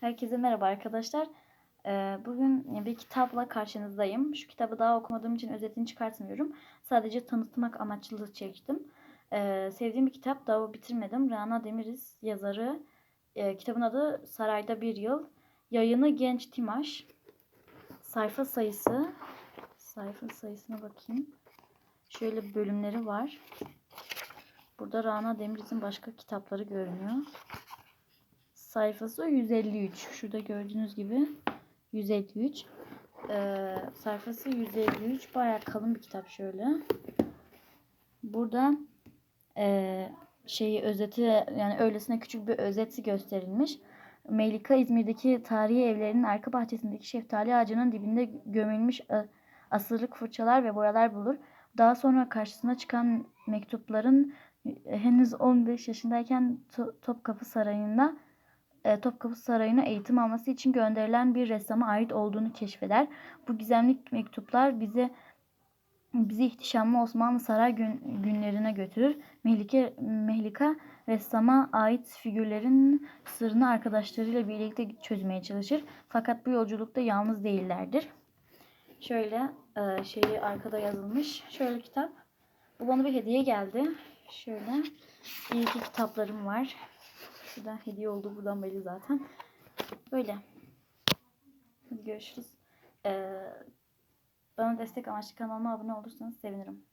Herkese merhaba arkadaşlar. Ee, Bugün bir kitapla karşınızdayım. Şu kitabı daha okumadığım için özetini çıkartmıyorum. Sadece tanıtmak amaçlı çektim. Ee, Sevdiğim bir kitap. Daha bitirmedim. Rana Demiriz yazarı. Ee, Kitabın adı Sarayda Bir Yıl. Yayını Genç Timaş. Sayfa sayısı. Sayfa sayısına bakayım. Şöyle bölümleri var. Burada Rana Demiriz'in başka kitapları görünüyor sayfası 153. Şurada gördüğünüz gibi 153. Ee, sayfası 153. Bayağı kalın bir kitap şöyle. Burada e, şeyi özeti yani öylesine küçük bir özeti gösterilmiş. Melika İzmir'deki tarihi evlerinin arka bahçesindeki şeftali ağacının dibinde gömülmüş e, asırlık fırçalar ve boyalar bulur. Daha sonra karşısına çıkan mektupların e, henüz 15 yaşındayken Topkapı Sarayı'nda Topkapı Sarayı'na eğitim alması için gönderilen bir ressama ait olduğunu keşfeder. Bu gizemli mektuplar bize bizi ihtişamlı Osmanlı saray gün, günlerine götürür. Mehlike, Mehlika ressama ait figürlerin sırrını arkadaşlarıyla birlikte çözmeye çalışır. Fakat bu yolculukta yalnız değillerdir. Şöyle e, şeyi arkada yazılmış. Şöyle kitap. Bu bana bir hediye geldi. Şöyle iyi ki kitaplarım var. Şuradan hediye oldu buradan belli zaten. Böyle. Hadi görüşürüz. Ee, bana destek amaçlı kanalıma abone olursanız sevinirim.